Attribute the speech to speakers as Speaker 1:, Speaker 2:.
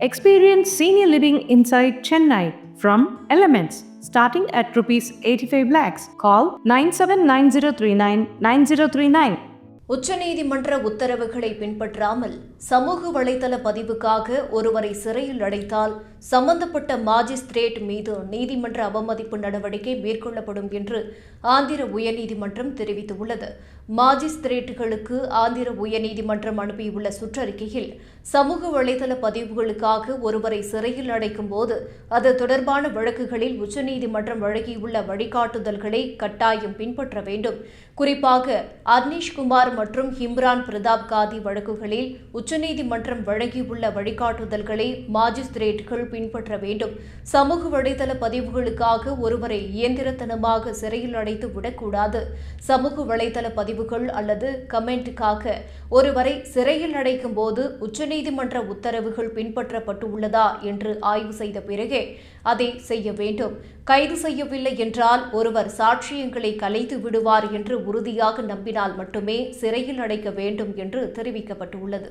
Speaker 1: Experience senior living inside Chennai from Elements starting at rupees 85 lakhs. Call 979039 9039.
Speaker 2: உச்சநீதிமன்ற உத்தரவுகளை பின்பற்றாமல் சமூக வலைதள பதிவுக்காக ஒருவரை சிறையில் அடைத்தால் சம்பந்தப்பட்ட மாஜிஸ்திரேட் மீது நீதிமன்ற அவமதிப்பு நடவடிக்கை மேற்கொள்ளப்படும் என்று ஆந்திர உயர்நீதிமன்றம் தெரிவித்துள்ளது. மாஜிஸ்திரேட்டுகளுக்கு ஆந்திர உயர்நீதிமன்றம் அனுப்பியுள்ள சுற்றறிக்கையில் சமூக வலைதள பதிவுகளுக்காக ஒருவரை சிறையில் அடைக்கும் போது அது தொடர்பான வழக்குகளில் உச்சநீதிமன்றம் வழங்கியுள்ள வழிகாட்டுதல்களை கட்டாயம் பின்பற்ற வேண்டும். குறிப்பாக அர்னீஷ்குமார் மற்றும் ஹிம்ரான் பிரதாப் காதி வழக்குகளில் உச்சநீதிமன்றம் வழங்கியுள்ள வழிகாட்டுதல்களை மாஜிஸ்திரேட்டுகள் பின்பற்ற வேண்டும். சமூக வலைதள பதிவுகளுக்காக ஒருவரை இயந்திரத்தனமாக சிறையில் அடைத்து விடக்கூடாது. சமூக வலைதள பதிவுகள் அல்லது கமெண்ட்டுக்காக ஒருவரை சிறையில் அடைக்கும் போது உச்சநீதிமன்ற உத்தரவுகள் பின்பற்றப்பட்டுள்ளதா என்று ஆய்வு செய்த பிறகே அதை செய்ய வேண்டும். கைது செய்யவில்லை என்றால் ஒருவர் சாட்சியங்களை கலைத்து விடுவார் என்று உறுதியாக நம்பினால் மட்டுமே சிறையில் அடைக்க வேண்டும் என்று தெரிவிக்கப்பட்டுள்ளது.